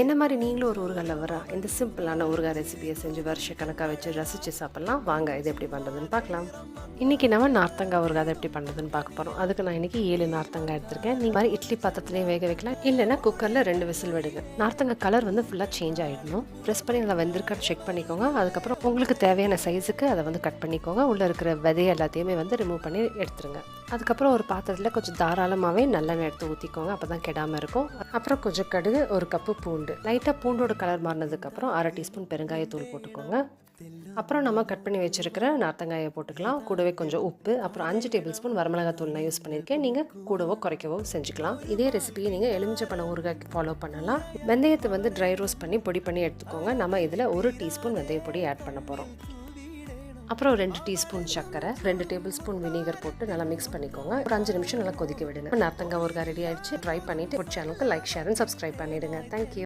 என்ன மாதிரி நீங்களும் ஒரு ஊறுகாய் லவரா இந்த சிம்பிளான ஊறுகாய் ரெசிபியை செஞ்சு வருஷ கணக்காக வச்சு ரசித்து சாப்பிட்லாம். வாங்க இது எப்படி பண்ணுறதுன்னு பார்க்கலாம். இன்றைக்கி நம்ம நார்த்தங்காய் ஊறுகாய் அதை எப்படி பண்ணுறதுன்னு பார்க்க போகிறோம் அதுக்கு நான் இன்றைக்கி ஏழு நார்த்தங்காய் எடுத்திருக்கேன். நீங்கள் மாதிரி இட்லி பாத்திரத்துலேயும் வேக வைக்கலாம். இல்லைன்னா குக்கரில் ரெண்டு விசில் விடுங்க. நார்த்தங்காய் கலர் வந்து ஃபுல்லாக சேஞ்ச் ஆகிடணும் ப்ரெஸ் பண்ணி நல்லா வெந்திருக்கான்னு செக் பண்ணிக்கோங்க. அதுக்கப்புறம் உங்களுக்கு தேவையான சைஸுக்கு அதை வந்து கட் பண்ணிக்கோங்க. உள்ளே இருக்கிற விதையை எல்லாத்தையுமே வந்து ரிமூவ் பண்ணி எடுத்துருங்க. அதுக்கப்புறம் ஒரு பாத்திரத்தில் கொஞ்சம் தாராளமாகவே நல்லெண்ணெய் எடுத்து ஊற்றிக்கோங்க அப்போ தான் கெடாமல் இருக்கும். அப்புறம் கொஞ்சம் கடுகு ஒரு கப்பு பூ பூண்டு. லைட்டாக பூண்டோட கலர் மாறினதுக்கப்புறம் அரை டீஸ்பூன் பெருங்காயத்தூள் போட்டுக்கோங்க. அப்புறம் நம்ம கட் பண்ணி வச்சுருக்கிற நார்த்தங்காயை போட்டுக்கலாம். கூடவே கொஞ்சம் உப்பு அப்புறம் அஞ்சு டேபிள் ஸ்பூன் வரமிளகாத்தூள் நான் யூஸ் பண்ணியிருக்கேன். நீங்கள் கூடவோ குறைக்கவோ செஞ்சுக்கலாம். இதே ரெசிபியை நீங்கள் எலுமிச்சை பழம் ஊறுகாய்க்கு ஃபாலோ பண்ணலாம். வெந்தயத்தை வந்து ட்ரை ரோஸ்ட் பண்ணி பொடி பண்ணி எடுத்துக்கோங்க. நம்ம இதில் ஒரு டீஸ்பூன் வெந்தய பொடி ஆட் பண்ண போகிறோம் அப்புறம் ரெண்டு டீஸ்பூன் சர்க்கரை ரெண்டு டேபிள் ஸ்பூன் வினிகர் போட்டு நல்லா மிக்ஸ் பண்ணிக்கோங்க. ஒரு அஞ்சு நிமிஷம் நல்லா கொதிக்க விடுங்க. நார்த்தங்காய் ஊறுகாய் ரெடி ஆயிடுச்சு. ட்ரை பண்ணிட்டு சேனலுக்கு லைக் ஷேர் அண்ட் சப்ஸ்கிரைப் பண்ணிடுங்க. Thank you